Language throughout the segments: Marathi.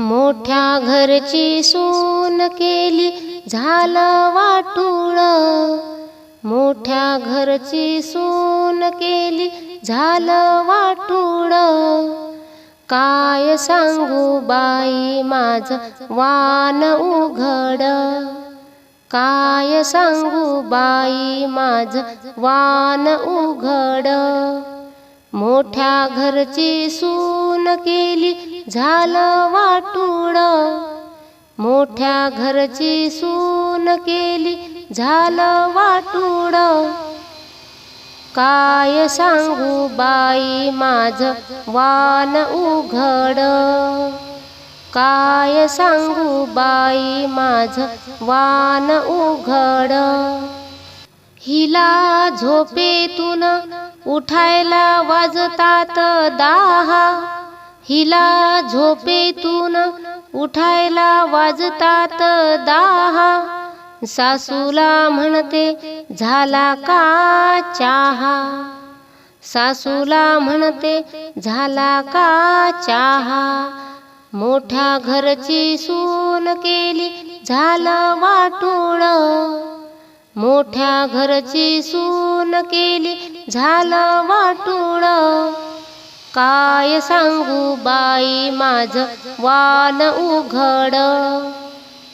मोठ्या घरची सून केली झालं वाटूळ. मोठ्या घरची सून केली झालं वाटूळ. काय सांगू बाई माझ वान उघड. काय सांगू बाई माझ वान उघड. मोठ्या घरची सून केली झालं वाटूड मोठ्या घरची सून केली झालं वाटूड काय सांगू बाई माझ वान उघड. काय सांगू बाई माझ वान उघड. हिला झोपेतून उठायला वाजतात दाहा. हिला झोपेतून उठायला वाजतात दाहा. सासूला म्हणते झाला का चहा? सासूला म्हणते झाला का चहा? मोठ्या घरची सून केली झालं वाटू मोठ्या घरची सून केली झालं वाटूळ. काय सांगू बाई माझ वान उघड.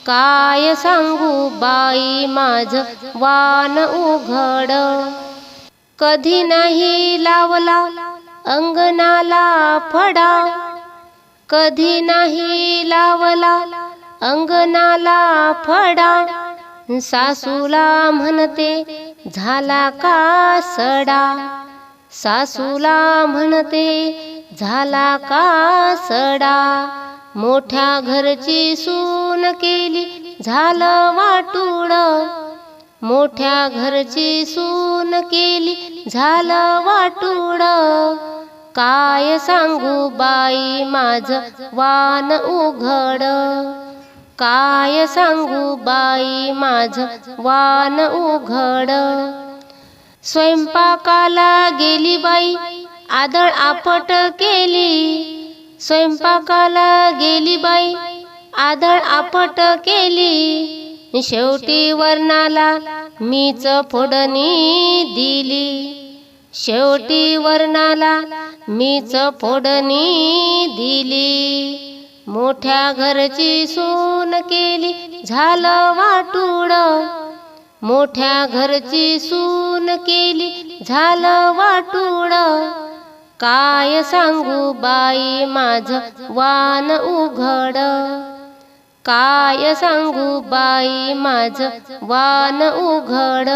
काय सांगू बाई माझ वान उघड. कधी नाही लावला अंगणाला फडा. कधी नाही लावला अंगणाला फडा. सासूला म्हणते झाला का सडा? सासूला म्हणते झाला का सडा? मोठ्या घरची सून केली झालं वाटूळ मोठ्या घरची सून केली झालं वाटूळ काय सांगू बाई माझ वान उघड. काय सांगू बाई माझ वान उघड. स्वयंपाकाला गेली बाई आदळ आपट केली. स्वयंपाकाला गेली बाई आदळ आपट केली. शेवटी वर्णाला मीच फोडणी दिली. शेवटी वर्णाला मीच फोडणी दिली. मोठ्या घरची सून केली झालं वाटूड मोठ्या घरची सून केली झालं वाटूड काय सांगू बाई माझ वान उघड. काय सांगू बाई माझ वान उघड.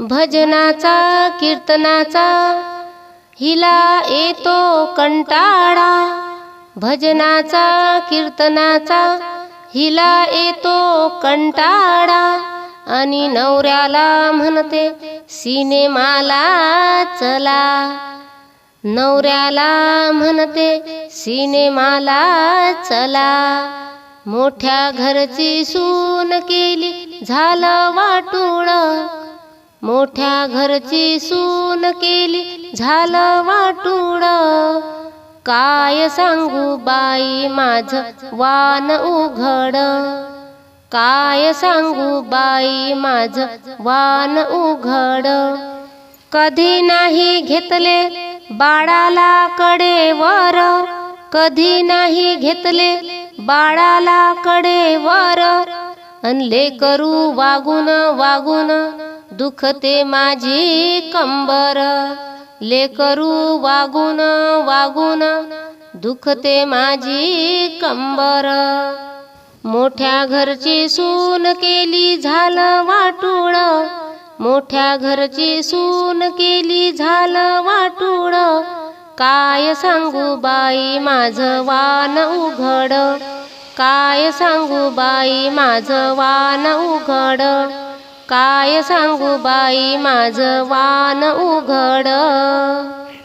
भजनाचा कीर्तनाचा हिला येतो कंटाळा. भजनाचा कीर्तनाचा हिला येतो कंटाळा. आणि नवऱ्याला म्हणते सिनेमाला चला. नवऱ्याला म्हणते सिनेमाला चला. मोठ्या घरची सून केली झालं वाटूळ. मोठ्या घरची सून केली झालं वाटूळ. काय सांगू बाई माझ वान उघड? काय सांगू बाई माझ वान उघड? कधी नाही घेतले बाळाला कडेवर? कधी नाही घेतले बाळाला कडेवर? अनले करू वागून वागून दुखते माझी कंबर. लेकरू वागून वागून दुखते माझी कंबर. मोठ्या घरची सून केली झालं वाटूळ. मोठ्या घरची सून केली झालं वाटूळ. काय सांगू बाई माझं वान उघड. काय सांगू बाई माझं वान उघड. काय सांगू बाई माझ वान उघड.